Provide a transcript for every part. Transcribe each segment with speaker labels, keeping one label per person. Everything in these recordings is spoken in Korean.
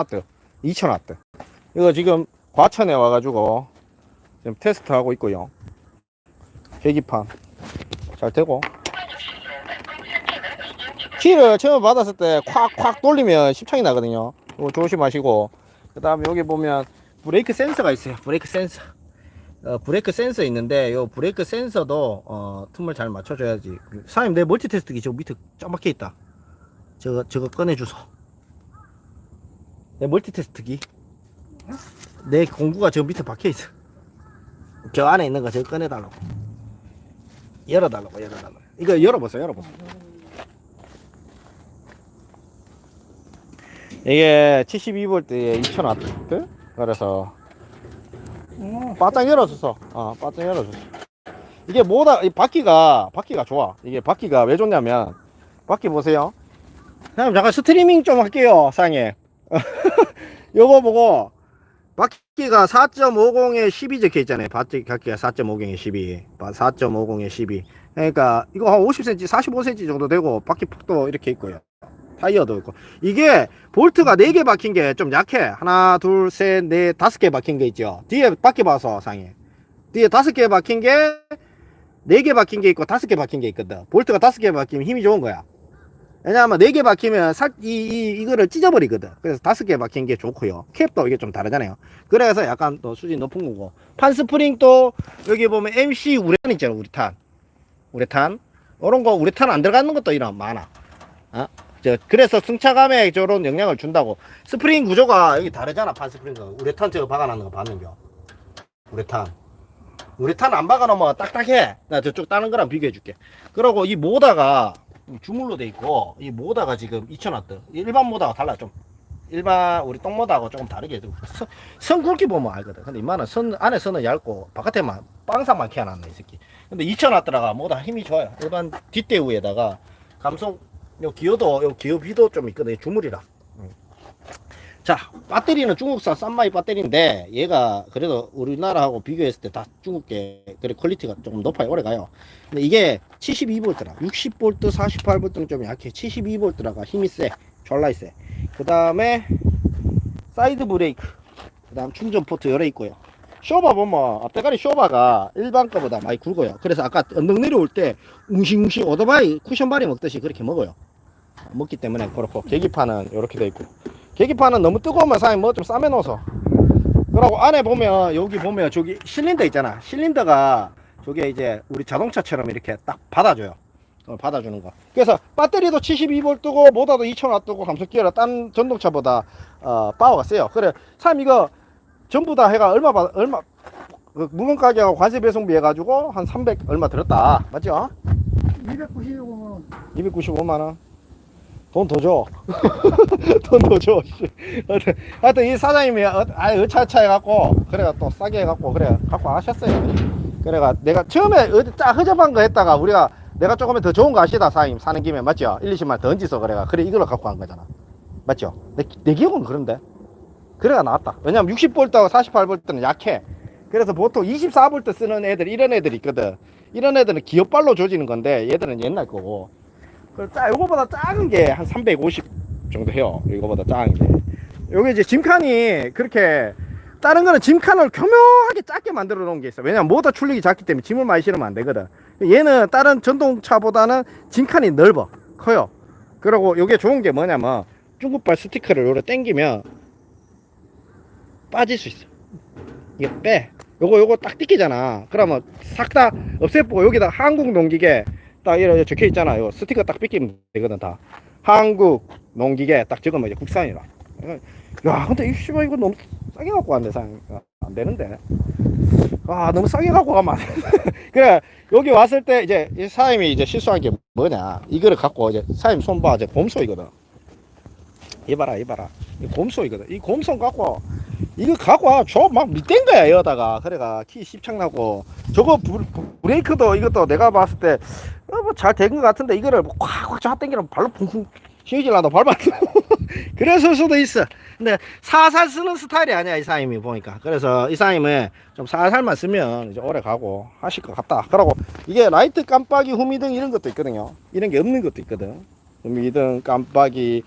Speaker 1: 와트 2000 와트 이거 지금 과천에 와가지고 지금 테스트 하고 있고요. 계기판. 잘 되고. 키를 처음 받았을 때 콱콱 돌리면 십창이 나거든요. 이거 조심하시고. 그 다음에 여기 보면 브레이크 센서가 있어요. 브레이크 센서. 어, 브레이크 센서 있는데 요 브레이크 센서도 어, 틈을 잘 맞춰줘야지. 사장님 내 멀티 테스트기 저 밑에 쫙 막혀 있다. 저거 저거 꺼내주소 내 멀티 테스트기. 내 공구가 저 밑에 박혀 있어. 저 안에 있는 거 저거 꺼내달라고. 열어달라고 열어달라고. 이거 열어보세요 열어보세요. 이게 72V에 2000W 그래서 바짝 열어줬어 어 바짝 열어줬어 이게 뭐다 이 바퀴가 바퀴가 좋아. 이게 바퀴가 왜 좋냐면 바퀴 보세요. 그냥 잠깐 스트리밍 좀 할게요 사장님 요거 보고? 바퀴가 4.50에 12 적혀 있잖아요. 바퀴가 4.50에 12 4.50에 12 그러니까 이거 한 50cm 45cm 정도 되고 바퀴 폭도 이렇게 있고요. 타이어도 있고. 이게 볼트가 4개 박힌 게 좀 약해. 하나 둘 셋 넷 다섯 개 박힌 게 있죠. 뒤에 바퀴 봐서 상해 뒤에 다섯 개 박힌 게 4개 박힌 게 있고 다섯 개 박힌 게 있거든. 볼트가 다섯 개 박히면 힘이 좋은 거야 왜냐하면 4개 박히면 살, 이, 이, 이거를 찢어버리거든. 그래서 다섯 개 박힌 게 좋고요. 캡도 이게 좀 다르잖아요. 그래서 약간 또 수준 높은 거고. 판 스프링도 여기 보면 MC 우레탄 있잖아 우레탄. 우레탄. 이런 거 우레탄 안 들어가는 것도 이런 많아. 어? 저 그래서 승차감에 저런 영향을 준다고. 스프링 구조가 여기 다르잖아 판 스프링 우레탄 저거 박아놨는 거 봤는겨? 우레탄. 우레탄 안 박아놓으면 딱딱해. 나 저쪽 다른 거랑 비교해 줄게. 그리고 이 모다가 주물로 돼 있고 이 모다가 지금 2000와트 일반 모다가 달라 좀. 일반 우리 똥모다하고 조금 다르게 좀 선, 선 굵기 보면 알거든. 근데 이만은 선 안에 선은 얇고 바깥에만 빵상만 캐놨네 이 새끼. 근데 2000와트라가 모다 힘이 좋아요. 일반 뒷대우에다가 감성 요 기어도 요 기어 비도 좀 있거든요 주물이라. 음. 자 배터리는 중국산 싼마이 배터리인데 얘가 그래도 우리나라하고 비교했을 때 다 중국계 그래 퀄리티가 조금 높아요. 오래 가요. 근데 이게 72V라 60V 48V는 좀 약해. 72V라가 힘이 세 졸라 세그 다음에 사이드 브레이크 그 다음 충전 포트 열어 있고요. 쇼바 보면 앞대가리 쇼바가 일반 거보다 많이 굵어요. 그래서 아까 언덕 내려올 때 웅싱웅싱 오토바이 쿠션바리 먹듯이 그렇게 먹어요. 먹기 때문에 그렇고 계기판은 이렇게 돼 있고 계기판은 너무 뜨거우면 사장님 뭐 좀 싸매 놓아서 그러고 안에 보면 여기 보면 저기 실린더 있잖아. 실린더가 저게 이제 우리 자동차처럼 이렇게 딱 받아줘요. 어, 받아주는 거. 그래서 배터리도 72V고 모다도 2000W고 감속기어라 딴 전동차보다 어, 파워가 세요. 그래 참 이거 전부 다 해가 얼마 받 얼마 그 물건 가격하고 관세 배송비 해가지고 한 300 얼마 들었다. 맞죠?
Speaker 2: 295만
Speaker 1: 295만 원 돈 더 줘. 돈 더 줘. 씨. 하여튼, 이 사장님이 어, 아예 어차차 해갖고 그래가 또 싸게 해갖고 그래 갖고 하셨어요. 그래가 내가 처음에 어디 짜 허접한 거 했다가 우리가 내가 조금은 더 좋은 거 아시다 사장님 사는 김에 맞죠? 1, 20만 더 얹어서 그래가 그래 이걸로 갖고 한 거잖아. 맞죠? 내, 내 기억은 그런데 그래가 나왔다. 왜냐면 60V하고 48V는 약해. 그래서 보통 24V 쓰는 애들 이런 애들 있거든. 이런 애들은 기어발로 조지는 건데 얘들은 옛날 거고 요거보다 작은 게 한 350 정도 해요. 이거보다 작은 게. 요게 이제 짐칸이 그렇게 다른 거는 짐칸을 교묘하게 작게 만들어 놓은 게 있어. 왜냐면 모터 출력이 작기 때문에 짐을 많이 실으면 안 되거든. 얘는 다른 전동차보다는 짐칸이 넓어. 커요. 그리고 요게 좋은 게 뭐냐면 중국발 스티커를 요래 당기면 빠질 수 있어. 이게 빼. 요거 요거 딱 뜯기잖아. 그러면 싹 다 없애보고 여기다 한국 농기계 딱 이렇게 적혀 있잖아. 요 스티커 딱 삐끼면 되거든 다. 한국 농기계 딱 적으면 이제 국산이라. 야, 근데 이 씨발 이거 너무 싸게 갖고 왔네 상. 안 되는데. 아, 너무 싸게 갖고 가면 안 돼. 그래 여기 왔을 때 이제 이 사장님이 이제 실수한 게 뭐냐? 이거를 갖고 이제 사장님 손 봐, 이제 곰소 이거든. 이봐라, 이봐라. 이 곰소 이거든. 이 곰소 갖고 이거 갖고 와. 저 막 밑댄 거야, 여다가. 그래가 키 십창나고. 저거 브, 브레이크도 이것도 내가 봤을 때, 어, 뭐잘 된 것 같은데, 이거를 뭐 콱콱 쫙 당기면 발로 쿵쿵 휘질라도 밟았어. 그랬을 수도 있어. 근데 살살 쓰는 스타일이 아니야, 이 사장님이 보니까. 그래서 이 사장님은 좀 살살만 쓰면 이제 오래 가고 하실 것 같다. 그러고 이게 라이트 깜빡이 후미등 이런 것도 있거든요. 이런 게 없는 것도 있거든. 후미등 깜빡이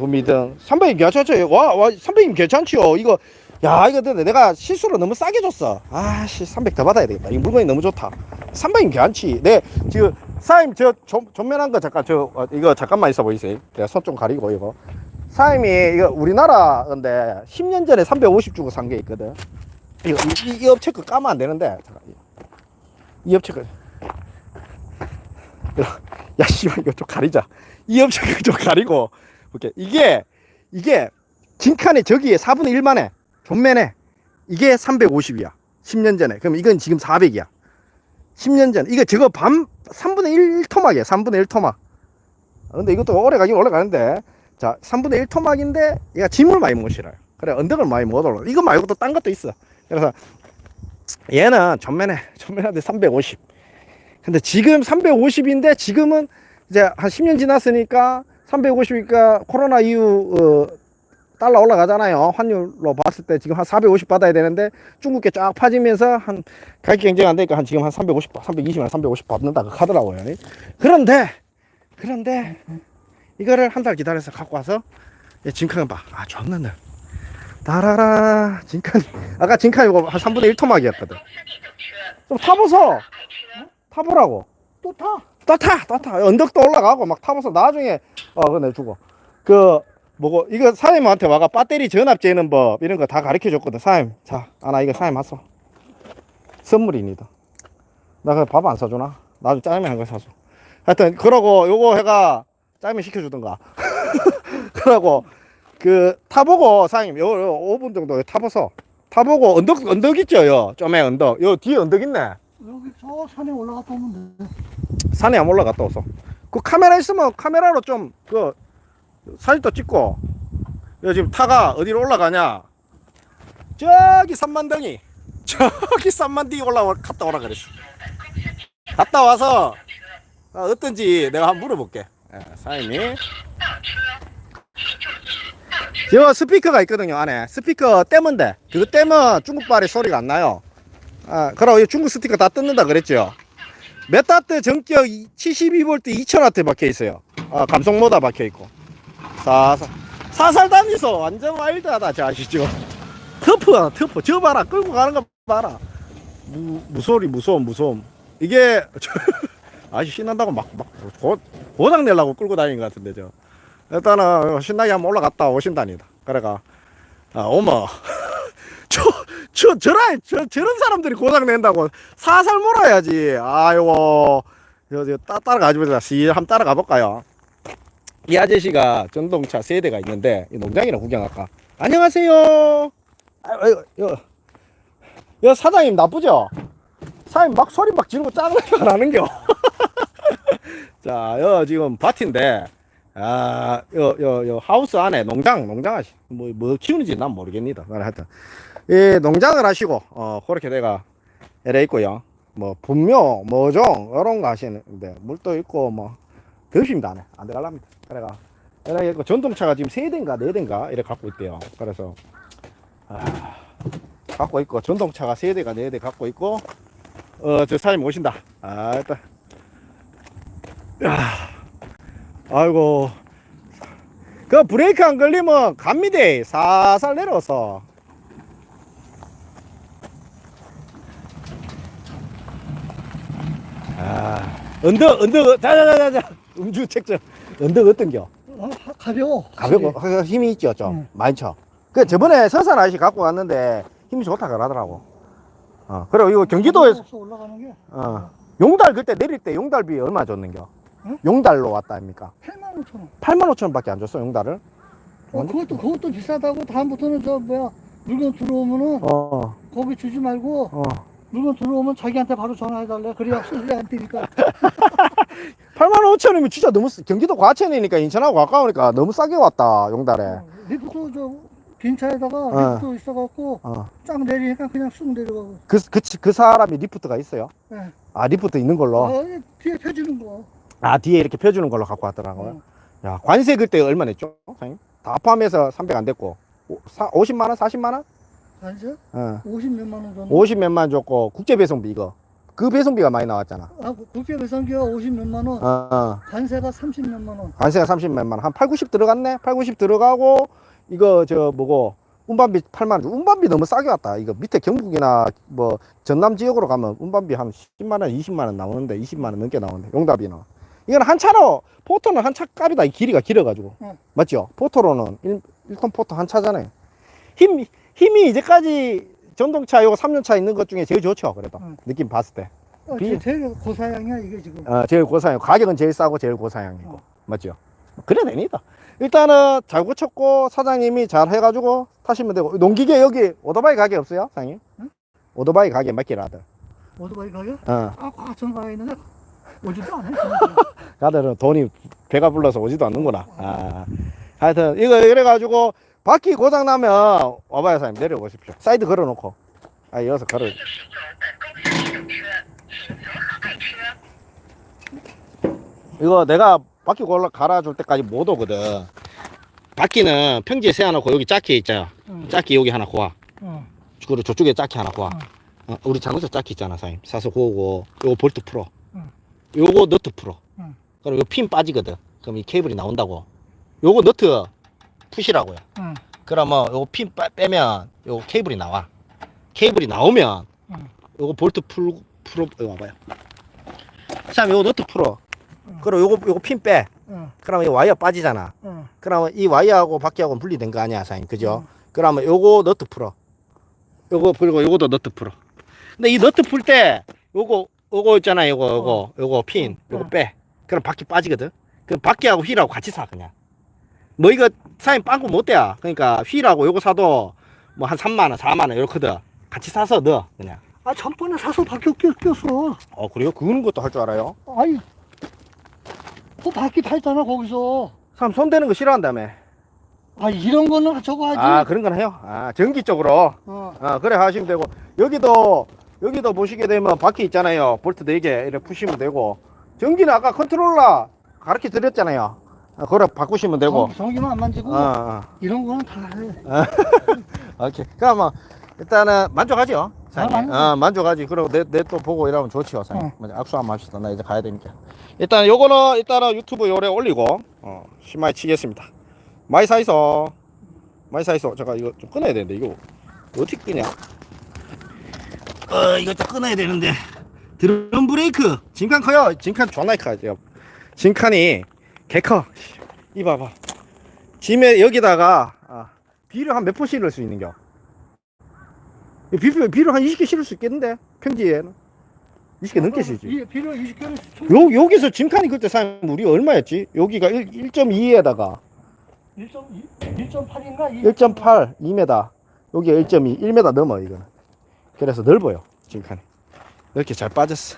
Speaker 1: 구미등 300이 괜찮죠? 와, 와 300이 괜찮지요. 이거 야 이거 근데 내가 실수로 너무 싸게 줬어. 아씨 300 더 받아야 되겠다. 이 물건이 너무 좋다. 300이 괜찮지. 네 지금 사임 저 전, 전면한 거 잠깐 저 어, 이거 잠깐만 있어 보이세요? 내가 손 좀 가리고 이거. 사임이 이거 우리나라 근데 10년 전에 350 주고 산 게 있거든. 이거 이, 이, 이 업체 거 까면 안 되는데 잠깐 이 업체 거. 야 씨발 이거 좀 가리자. 이 업체 거좀 가리고 볼게. 이게 이게 진칸에 저기에 4분의 1만에 존매네. 이게 350이야. 10년 전에. 그럼 이건 지금 400이야. 10년 전. 이거 저거 밤 3분의 1 토막이야. 3분의 1 토막. 아, 근데 이것도 오래 가긴 오래 가는데. 자, 3분의 1 토막인데 얘가 짐을 많이 못 실어요. 그래, 언덕을 많이 못 올라. 이거 말고도 딴 것도 있어. 그래서 얘는 전면에 전면한데 350. 근데 지금 350인데 지금은 이제 한 10년 지났으니까 350이니까 코로나 이후 어, 달러 올라가잖아요. 환율로 봤을 때 지금 한 450 받아야 되는데 중국계 쫙 파지면서 한 가격 경쟁 안 되니까 한 지금 한 350, 320만 350 받는다 그 하더라고요. 그런데 그런데 이거를 한 달 기다려서 갖고 와서 얘 진칸 봐. 아 좋았는데. 다라라 진칸 아까 진칸 이거 한 3분의 1 토막이었거든. 좀 타보소. 타보라고.
Speaker 2: 또 타.
Speaker 1: 또 타, 또 타. 언덕도 올라가고 막 타면서 나중에 어 그거 내 주고. 그 뭐고 이거 사장님한테 와가 배터리 전압 재는 법 이런 거 다 가르쳐 줬거든 사장님. 자 아나 이거 사장님 왔어. 선물입니다. 나 그냥 밥안 사주나? 나도 짜장면 한 거 사줘. 하여튼 그러고 요거 해가 짜장면 시켜주던가. 그러고 그 타보고 사장님 요, 요 5분 정도 타보소. 타보고 언덕 언덕 있죠 요? 좀에 언덕. 요 뒤에 언덕 있네
Speaker 2: 여기 저 산에 올라갔다 오면 돼.
Speaker 1: 산에 안 올라갔다 왔어. 그 카메라 있으면 카메라로 좀 그 사진도 찍고. 여 지금 타가 어디로 올라가냐? 저기 산만덩이. 저기 산만덩이 올라와 갔다 오라 그랬어. 갔다 와서 어, 어떤지 내가 한번 물어볼게. 예, 사장님이. 저 스피커가 있거든요 안에 스피커 떼면 돼 그거 떼면 중국발이 소리가 안 나요 아이 중국 스티커 다 뜯는다 그랬죠 메타트 전격 72V 2000W 박혀 있어요. 아, 감성 모다 박혀 있고. 사살. 사살 다니소. 완전 와일드하다. 저 아시죠? 터프야, 터프. 저 봐라. 끌고 가는 거 봐라. 무, 무소리, 무서움, 무서움. 이게, 저, 아시 신난다고 막, 막, 고, 고장 내려고 끌고 다니는 것 같은데, 저. 일단은 신나게 한번 올라갔다 오신다니다. 그래가, 아, 어머. 저, 저, 저라, 저, 저런 사람들이 고장 낸다고 사살 몰아야지. 아이고, 저, 저, 따, 따라가지고, 시, 한번 따라가 볼까요? 이 아저씨가 전동차 세대가 있는데, 이 농장이나 구경할까? 안녕하세요. 아이고, 여, 여, 사장님 나쁘죠? 사장님 막 소리 막 지르고 짜증나게 나는겨. 자, 여, 지금 밭인데, 아, 요, 요, 요, 하우스 안에 농장, 농장 뭐, 뭐 키우는지 난 모르겠니다. 하여튼. 이 농장을 하시고 어 그렇게 내가 이래 있고요. 뭐 분묘 모종 이런 거 하시는데 물도 있고 뭐 더십니다. 안에 안 들어갈랍니다. 그래가 이래 있고 전동차가 지금 세 대인가 네 대인가 이래 갖고 있대요. 그래서 아, 갖고 있고 전동차가 세 대가 네 대 갖고 있고 어저 사장님 오신다. 아 일단 야, 아이고. 그 브레이크 안 걸리면 갑니다. 살살 내려서 언덕, 언덕, 자자자자자, 음주 책정. 언덕 어떤겨?
Speaker 2: 어, 하- 가벼워.
Speaker 1: 가볍고 하- 힘이 있죠, 좀
Speaker 2: 응.
Speaker 1: 많이 쳐. 그 저번에 서산 아저씨 갖고 갔는데 힘이 좋다 그러더라고. 어, 그리고 이거 경기도에서
Speaker 2: 없어, 올라가는 게
Speaker 1: 어, 용달 그때 내릴 때 용달비 얼마 줬는겨?
Speaker 2: 응?
Speaker 1: 용달로 왔다 아닙니까?
Speaker 2: 8만 5천 원.
Speaker 1: 8만 5천 원밖에 안 줬어 용달을.
Speaker 2: 어, 그것도 그것도 비싸다고 다음부터는 저 뭐야 물건 들어오면은
Speaker 1: 어,
Speaker 2: 거기 주지 말고
Speaker 1: 어.
Speaker 2: 물건 들어오면 자기한테 바로 전화해달래. 그래야 수리 안 되니까.
Speaker 1: 8만 5천 원이면 진짜 너무 쓰- 경기도 과천이니까 인천하고 가까우니까 너무 싸게 왔다 용달에.
Speaker 2: 어, 리프트 저 빈 차에다가
Speaker 1: 어.
Speaker 2: 리프트 있어갖고
Speaker 1: 어.
Speaker 2: 쫙 내리니까 그냥 쑥 내려가고.
Speaker 1: 그, 그, 그 사람이 리프트가 있어요?
Speaker 2: 네.
Speaker 1: 아 리프트 있는 걸로.
Speaker 2: 어, 뒤에 펴주는 거.
Speaker 1: 아 뒤에 이렇게 펴주는 걸로 갖고 왔더라고요.
Speaker 2: 어.
Speaker 1: 야 관세 그때 얼마 냈죠? 사장님? 다 포함해서 300 안 됐고 오, 사, 50만 원, 40만 원?
Speaker 2: 아니죠?
Speaker 1: 어.
Speaker 2: 50 몇만 원 정도.
Speaker 1: 50 몇만 줬고 국제 배송비 이거 그 배송비가 많이 나왔잖아.
Speaker 2: 아, 국제 배송비가 50 몇만 원,
Speaker 1: 어, 어.
Speaker 2: 관세가 30 몇만 원.
Speaker 1: 관세가 30 몇만 원. 한 8, 90 들어갔네? 8, 90 들어가고, 이거, 저, 뭐고, 운반비 8만 원. 운반비 너무 싸게 왔다. 이거 밑에 경북이나 뭐, 전남 지역으로 가면 운반비 한 10만 원, 20만 원 나오는데, 20만 원 넘게 나오는데, 용답이는. 이건 한 차로, 포토는 한 차 값이다. 이 길이가 길어가지고.
Speaker 2: 응.
Speaker 1: 맞죠? 포토로는 1, 1톤 포토 한 차잖아요. 힘, 힘이 이제까지 전동차 요거 3년차 있는 것 중에 제일 좋죠. 그래도.
Speaker 2: 응.
Speaker 1: 느낌 봤을 때.
Speaker 2: 어,
Speaker 1: 비-
Speaker 2: 제일 고사양이야 이게 지금.
Speaker 1: 어, 제일 고사양. 가격은 제일 싸고 제일 고사양이고.
Speaker 2: 어.
Speaker 1: 맞죠? 그래 됩니다. 일단은 잘 고쳤고 사장님이 잘 해가지고 타시면 되고 농기계 여기 오토바이 가게 없어요, 사장님?
Speaker 2: 응?
Speaker 1: 오토바이 가게 맡기라들.
Speaker 2: 오토바이 가격?
Speaker 1: 어,
Speaker 2: 아, 과천 가에 있는데 오지도 않아.
Speaker 1: 가들은 돈이 배가 불러서 오지도 않는구나. 아, 하여튼 이거 이래가지고 바퀴 고장 나면 와봐요, 사장님 내려오십시오. 사이드 걸어놓고. 아, 이어서 걸어. 이거 내가 바퀴 골라 갈아줄 때까지 못 오거든. 바퀴는 평지에 세워놓고 여기 짝기 있잖아.
Speaker 2: 응.
Speaker 1: 짝기 여기 하나 고와.
Speaker 2: 어.
Speaker 1: 그리고 저쪽에 짝기 하나 고와. 어, 우리 자동차 짝기 있잖아, 사장님. 사서 고고 요거 볼트 풀어.
Speaker 2: 응.
Speaker 1: 요거 너트 풀어.
Speaker 2: 응.
Speaker 1: 그럼 요핀 빠지거든. 그럼 이 케이블이 나온다고. 요거 너트 푸시라고요.
Speaker 2: 응.
Speaker 1: 그러면 요거 핀 빼- 빼면 요거 케이블이 나와. 케이블이 나오면
Speaker 2: 응.
Speaker 1: 요거 볼트 풀 풀어 여기 와봐요. 참 요거 너트 풀어.
Speaker 2: 응.
Speaker 1: 그럼 요거 요거 핀 빼.
Speaker 2: 응.
Speaker 1: 그러면 이 와이어 빠지잖아.
Speaker 2: 응.
Speaker 1: 그러면 이 와이어하고 바퀴하고 분리된 거 아니야, 사장님. 그죠?
Speaker 2: 응.
Speaker 1: 그러면 요거 너트 풀어. 요거 그리고 요것도 너트 풀어. 근데 이 너트 풀 때 요거 요거 있잖아, 요거 요거 요거 핀 요거
Speaker 2: 응.
Speaker 1: 빼. 그럼 바퀴 빠지거든. 그 바퀴하고 휠하고 같이 사 그냥. 뭐 이거 사장님 빵꾸 못 돼야. 그러니까 휠하고 요거 사도 뭐 한 3만 원, 4만 원 이렇거든. 같이 사서 넣어 그냥.
Speaker 2: 아, 전번에 사서 바퀴 꼈, 꼈어.
Speaker 1: 어 그래요? 그는 것도 할 줄 알아요?
Speaker 2: 아이, 그 바퀴 다 있잖아, 거기서.
Speaker 1: 사람 손 대는 거 싫어한다며.
Speaker 2: 아, 이런 거는 저거 하지.
Speaker 1: 아 그런 건 해요. 아 전기 쪽으로.
Speaker 2: 어.
Speaker 1: 아 그래 하시면 되고 여기도 여기도 보시게 되면 바퀴 있잖아요 볼트 4개 이렇게 푸시면 되고 전기는 아까 컨트롤러 가르쳐 드렸잖아요 아, 그래 바꾸시면 되고.
Speaker 2: 전- 전기만 안 만지고,
Speaker 1: 어, 어.
Speaker 2: 이런 거는 다 해.
Speaker 1: 오케이. 그러면 일단은 만족하죠 사장님?
Speaker 2: 아, 만족.
Speaker 1: 어, 만족하지. 그리고 내 내 또 보고 이러면 좋지요 사장님.
Speaker 2: 어.
Speaker 1: 먼저 악수 한번 합시다. 나 이제 가야 되니까. 일단 요거는 일단은 유튜브 요래 올리고 어, 심하게 치겠습니다. 많이 사이소. 많이 사이소. 잠깐 이거 좀 끊어야 되는데 이거 어떻게 끄냐? 어 이거 좀 끊어야 되는데. 드럼 브레이크. 진칸 커요. 진칸 존나 커요 진칸이 개커 이 봐 봐 짐에 여기다가 아, 비를 한몇 포 실을 수 있는겨 비, 비, 비를 한 20개 실을 수 있겠는데 평지에는 20개 넘게 실지
Speaker 2: 이 필요 20개를
Speaker 1: 요, 여기서 짐칸이 그때 사면 우리 얼마였지? 여기가 1, 1.2에다가
Speaker 2: 1.8인가?
Speaker 1: 1.8, 2m. 여기 1.2, 1m 넘어, 이거는. 그래서 넓어요, 짐칸이. 이렇게 잘 빠졌어.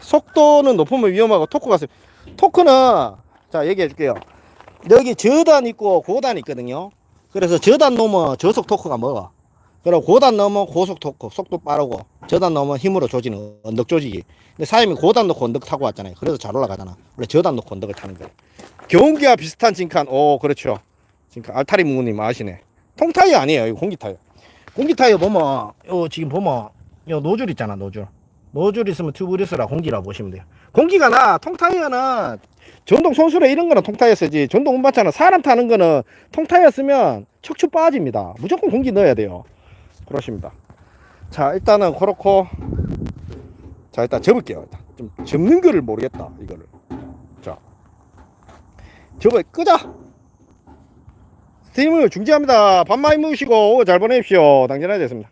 Speaker 1: 속도는 높으면 위험하고, 토크가, 세- 토크는, 자, 얘기해 줄게요. 여기 저단 있고 고단 있거든요. 그래서 저단 넘으면 저속 토크가 먹어. 그리고 고단 넘으면 고속 토크, 속도 빠르고, 저단 넘으면 힘으로 조지는 언덕 조지기. 근데 사장님이 고단 놓고 언덕 타고 왔잖아요. 그래서 잘 올라가잖아. 원래 저단 놓고 언덕을 타는 거예요. 경기와 비슷한 진칸, 오, 그렇죠. 진칸. 알타리 무님 아시네. 통타이어 아니에요. 이거 공기 타이어. 공기 타이어 보면, 요, 지금 보면, 요 노즐 있잖아, 노즐. 노즐 있으면 튜브리스라 공기라 보시면 돼요. 공기가 나, 통타이어는 전동 손수레 이런 거는 통타이어 쓰지. 전동 운반차는 사람 타는 거는 통타이어 쓰면 척추 빠집니다. 무조건 공기 넣어야 돼요. 그러십니다. 자, 일단은 그렇고, 자, 일단 접을게요. 좀 접는 거를 모르겠다, 이거를. 자, 접어, 끄자! 스팀을 중지합니다. 밥 많이 오후 잘 보내십시오. 당진아야 됐습니다.